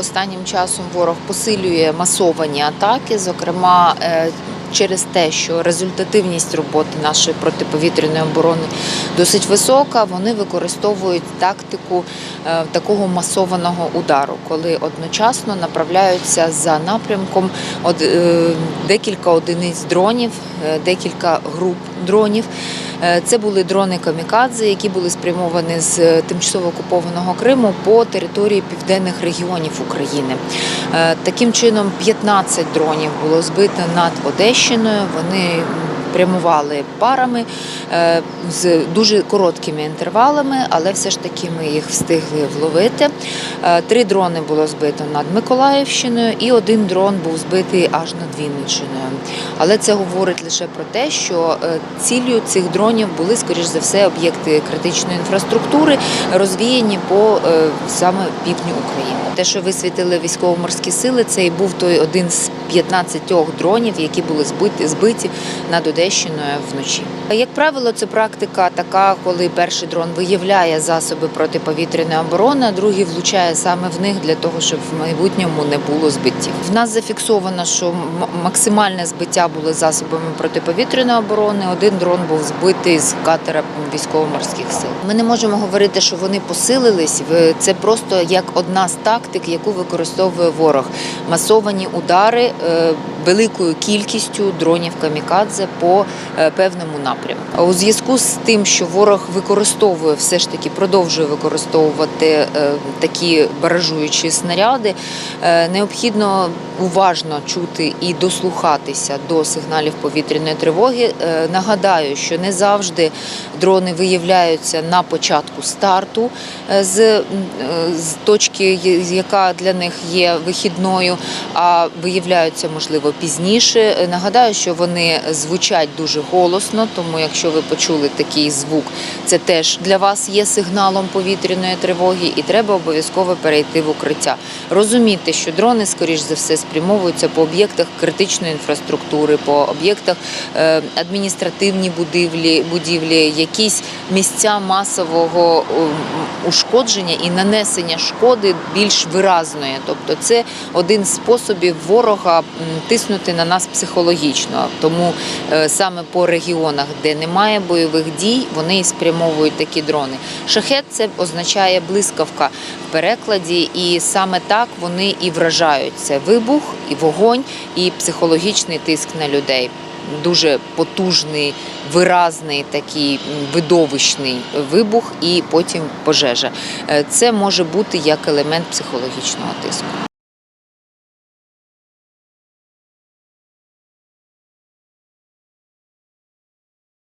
Останнім часом ворог посилює масовані атаки, зокрема е, через те, що результативність роботи нашої протиповітряної оборони досить висока. Вони використовують тактику е, такого масованого удару, коли одночасно направляються за напрямком е, декілька одиниць дронів, декілька груп дронів. Е, Це були дрони камікадзе, які були спрямовані з е, тимчасово окупованого Криму по території південних регіонів України. Е, Таким чином, 15 дронів було збито над Одещиною. Вони прямували парами е, з дуже короткими інтервалами, але все ж таки ми їх встигли вловити. Е, Три дрони було збито над Миколаївщиною, і один дрон був збитий аж над Вінниччиною. Але це говорить лише про те, що е, ціллю цих дронів були, скоріш за все, об'єкти критичної інфраструктури, розвіяні по саме півдню України. Те, що висвітили військово-морські сили, це і був той один з 15 дронів, які були збиті, над Одещиною вночі. Як правило, це практика така, коли перший дрон виявляє засоби протиповітряної оборони, а другий влучає саме в них для того, щоб в майбутньому не було збиттів. В нас зафіксовано, що максимальне збиття було засобами протиповітряної оборони. Один дрон був збитий з катера військово-морських сил. Ми не можемо говорити, що вони посилились. Це просто як одна з тактик, яку використовує ворог. Масовані удари е, великою кількістю дронів камікадзе по е, певному напрямку. У зв'язку з тим, що ворог використовує все ж таки продовжує використовувати е, такі баражуючі снаряди, е, необхідно уважно чути і дослухатися до сигналів повітряної тривоги. Нагадаю, що не завжди дрони виявляються на початку старту з, з точки, яка для них є вихідною, а виявляються можливо пізніше. Е, Нагадаю, що вони звучать дуже голосно, тому якщо ви почули такий звук, це теж для вас є сигналом повітряної тривоги, і треба обов'язково перейти в укриття. Розуміти, що дрони, скоріш за все, спрямовуються по об'єктах критичної інфраструктури, по об'єктах е, адміністративні будівлі, будівлі, якісь місця масового ем, ушкодження і нанесення шкоди більш виразної. Тобто, це один з способів ворога тиснути на нас психологічно. Тому е, саме по регіонах, де немає бойових дій, вони і спрямовують такі дрони. Шахет це означає блискавка в перекладі, і саме так вони і вражають. Це вибух, і вогонь, і психологічний тиск на людей. Дуже потужний, виразний такий видовищний вибух, і потім пожежа. Е, Це може бути як елемент психологічного тиску.